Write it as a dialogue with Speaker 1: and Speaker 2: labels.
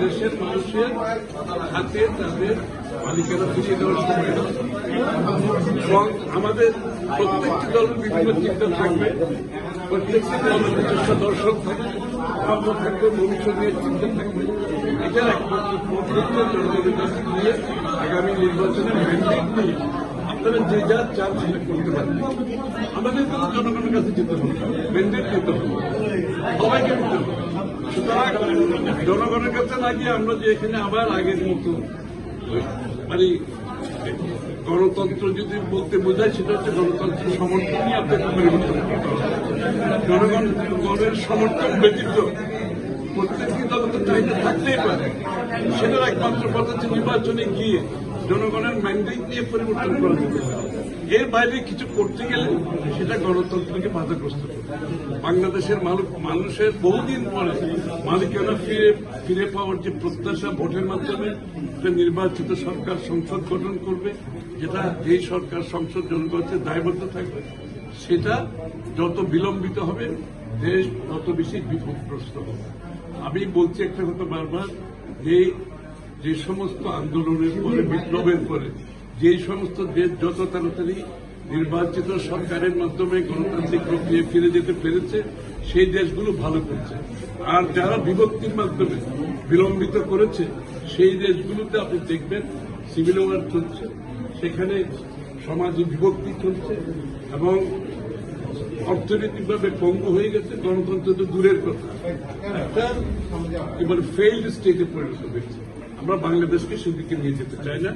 Speaker 1: দেশের মানুষের হাতে তাদের মালিকানা ফিরিয়ে দেওয়ার সময় না। এবং আমাদের প্রত্যেকটি দলের বিভিন্ন চিন্তা থাকবে, প্রত্যেকটি দলের নিজস্ব দর্শন থাকবে, ভাবনা থাকবে, ভবিষ্যৎ নিয়ে চিন্তা থাকবে। এটার একমাত্র কাছে গিয়ে আগামী নির্বাচনে ম্যান্ডেট নিয়ে আপনারা যে যা চান সেটা করতে পারবেন আমাদের জনগণের কাছে যেতে হবে ম্যান্ডেট নিতে হবে। সবাইকে নিতে হবে। জনগণের কাছে না গিয়ে আমরা যে এখানে আবার আগের মতো মানে গণতন্ত্র যদি বলতে বোঝায়, সেটা হচ্ছে গণতন্ত্রের সমর্থনই আপনাকে জনগণ গণের সমর্থন ব্যতীত প্রত্যেকটি তো চাহিদা থাকতেই পারে। সেটার একমাত্র পথ হচ্ছে নির্বাচনে গিয়ে জনগণের ম্যান্ডেট নিয়ে পরিবর্তন করা। যেতে হবে এর বাইরে কিছু করতে গেলে সেটা গণতন্ত্রকে বাধাগ্রস্ত করবে বাংলাদেশের মানুষের বহুদিন পরে মালিকানা ফিরে ফিরে পাওয়ার যে প্রত্যাশা ভোটের মাধ্যমে একটা নির্বাচিত সরকার সংসদ গঠন করবে, যেটা যেই সরকার সংসদ জনগণের দায়বদ্ধ থাকবে, সেটা যত বিলম্বিত হবে, দেশ তত বেশি বিপদগ্রস্ত হবে। আমি বলছি একটা কথা বারবার, যে যে সমস্ত আন্দোলনের পরে, বিপ্লবের পরে যে সমস্ত দেশ যত তাড়াতাড়ি নির্বাচিত সরকারের মাধ্যমে গণতান্ত্রিক প্রক্রিয়া ফিরে যেতে পেরেছে, সেই দেশগুলো ভালো করছে। আর যারা বিভক্তির মাধ্যমে বিলম্বিত করেছে, সেই দেশগুলোতে আপনি দেখবেন সিভিল ওয়ার চলছে, সেখানে সমাজে বিভক্তি চলছে এবং অর্থনৈতিকভাবে পঙ্গু হয়ে গেছে গণতন্ত্র তো দূরের কথা। একটা এবার ফেইল্ড স্টেটে পরিণত হয়েছে। আমরা বাংলাদেশকে সেদিকে নিয়ে যেতে চাই না।